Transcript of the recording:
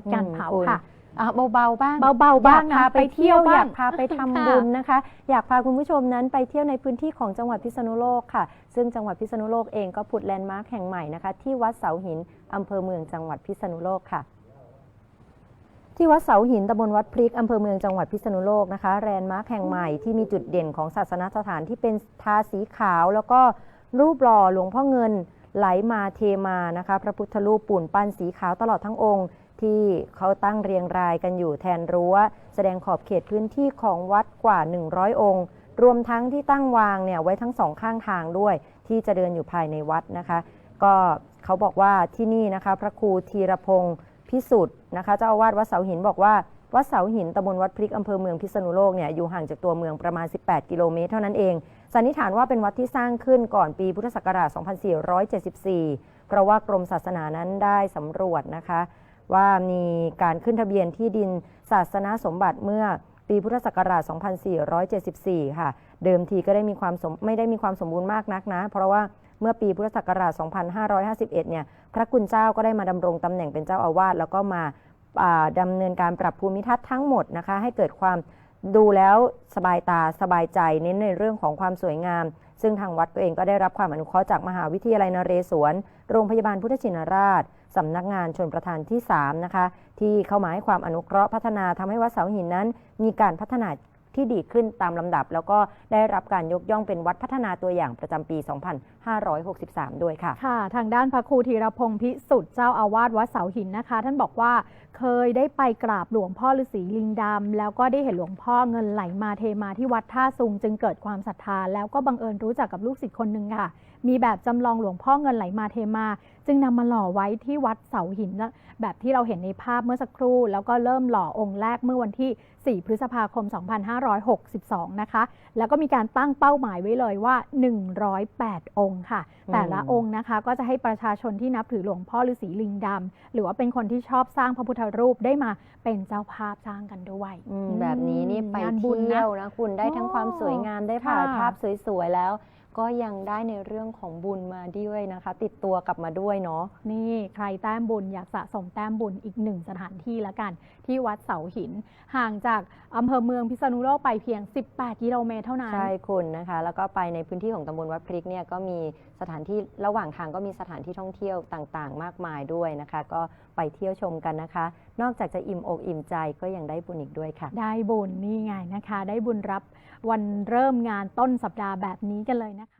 ดการเผาอืมคุณค่ะอะเบาๆบ้างเบาๆบ้างอยากนะพาไปเที่ยวบ้องยากพาไปทำค่ะบุญนะคะ อยากพาคุณผู้ชมนั้นไปเที่ยวในพื้นที่ของจังหวัดพิษณุโลกค่ะ ซึ่งจังหวัดพิษณุโลกเองก็ผุดแลนด์มาร์คแห่งใหม่นะคะที่วัดเสาหินอำเภอเมืองจังหวัดพิษณุโลกค่ะที่วัดเสาหินตำบลวัดพริกอำเภอเมืองจังหวัดพิษณุโลกนะคะแลนด์มาร์คแห่งใหม่ที่มีจุดเด่นของศาสนสถานที่เป็นทาสีขาว แล้วก็รูปหล่อหลวงพ่อเงิน ไหลมาเทมานะคะ พระพุทธรูปปูนปั้นสีขาวตลอดทั้งองค์ ที่เขาตั้งเรียงรายกันอยู่แทนรั้ว แสดงขอบเขตพื้นที่ของวัดกว่า 100 องค์ รวมทั้งที่ตั้งวางเนี่ยไว้ทั้งสองข้างทางด้วย ที่จะเดินอยู่ภายในวัดนะคะ ก็เขาบอกว่าที่นี่นะคะ พระครูธีรพงศ์พิสุทธิ์นะคะเจ้าอาวาสวัดเสาหินบอกว่าวัดเสาหินตำบลวัดพริกอำเภอเมืองพิษณุโลกเนี่ยอยู่ห่างจากตัวเมืองประมาณ 18 กิโลเมตรเท่านั้นเอง สันนิษฐานว่าเป็นวัดที่สร้างขึ้นก่อนปีพุทธศักราช 2474 เพราะว่ากรมศาสนานั้นได้สำรวจนะคะ ว่ามีการขึ้นทะเบียนที่ดินศาสนาสมบัติเมื่อปีพุทธศักราช 2474 ค่ะ เดิมทีก็ได้มีความมไม่ได้มีความสมบูรณ์มากนักนะ เพราะว่าเมื่อปีพุทธศักราช 2551 เนี่ย พระคุณเจ้าก็ได้มาดำรงตำแหน่งเป็นเจ้าอาวาสแล้วก็มาอ่าดำเนินการปรับภูมิทัศน์ทั้งหมดนะคะ ให้เกิดความ ดูแล้วสบายตาสบายใจเน้นในเรื่องของความสวยงาม ซึ่งทางวัดตัวเองก็ได้รับความอนุเคราะห์จากมหาวิทยาลัยนเรศวร โรงพยาบาลพุทธชินราชสำนักงานชนประธานที่ 3 นะคะ ที่เข้ามาให้ความอนุเคราะห์พัฒนาทำให้วัดเสาหินนั้น มีการพัฒนา ที่ดีขึ้นตามลำดับ แล้วก็ได้รับการยกย่องเป็นวัดพัฒนาตัวอย่างประจำปี 2563 ด้วยค่ะ ค่ะ ทางด้านพระครูธีรพงศ์พิสุทธิ์เจ้าอาวาสวัดเสาหินนะคะ ท่านบอกว่าเคยได้ไปกราบหลวงพ่อฤาษีลิงดำแล้วก็ได้เห็นหลวงพ่อเงินไหลมาเทมาที่วัดท่าซุง จึงเกิดความศรัทธา แล้วก็บังเอิญรู้จักกับลูกศิษย์คนหนึ่งค่ะ มีแบบจำลองหลวงพ่อเงินไหลมาเทมา จึงนำมาหล่อไว้ที่วัดเสาหินนะแบบที่เราเห็นในภาพเมื่อสักครู่ แล้วก็เริ่มหล่อองค์แรกเมื่อวันที่ 4 พฤษภาคม 256 2562 นะคะ แล้วก็มีการตั้งเป้าหมายไว้เลยว่า 108 องค์ค่ะอืมแต่ละองค์นะคะก็จะให้ประชาชนที่นับถือหลวงพ่อฤาษีลิงดำหรือว่าเป็นคนที่ชอบสร้างพระพุทธรูปได้มาเป็นเจ้าภาพสร้างกันด้วยอืมแบบนี้นี่ไปงานบุญเที่นะยวนะคุณได้ทั้งความสวยงามได้ค่ะถ่ายภาพสวยๆแล้วก็ยังได้ในเรื่องของบุญมาด้วยนะคะ ติดตัวกลับมาด้วยเนาะ นี่ใครแต้มบุญอยากสะสมแต้มบุญอีกหนึ่งสถานที่ละกัน ที่วัดเสาหิน ห่างจากอำเภอเมืองพิษณุโลกไปเพียง 18 กิโลเมตรเท่านั้น ใช่คุณนะคะ แล้วก็ไปในพื้นที่ของตำบลวัดพริกเนี่ยก็มีสถานที่ระหว่างทางก็มีสถานที่ท่องเที่ยวต่างๆ มากมายด้วยนะคะ ก็ไปเที่ยวชมกันนะคะ นอกจากจะอิ่มอกอิ่มใจก็ยังได้บุญอีกด้วยค่ะ ได้บุญนี่ไงนะคะ ได้บุญรับวันเริ่มงานต้นสัปดาห์แบบนี้กันเลยนะคะ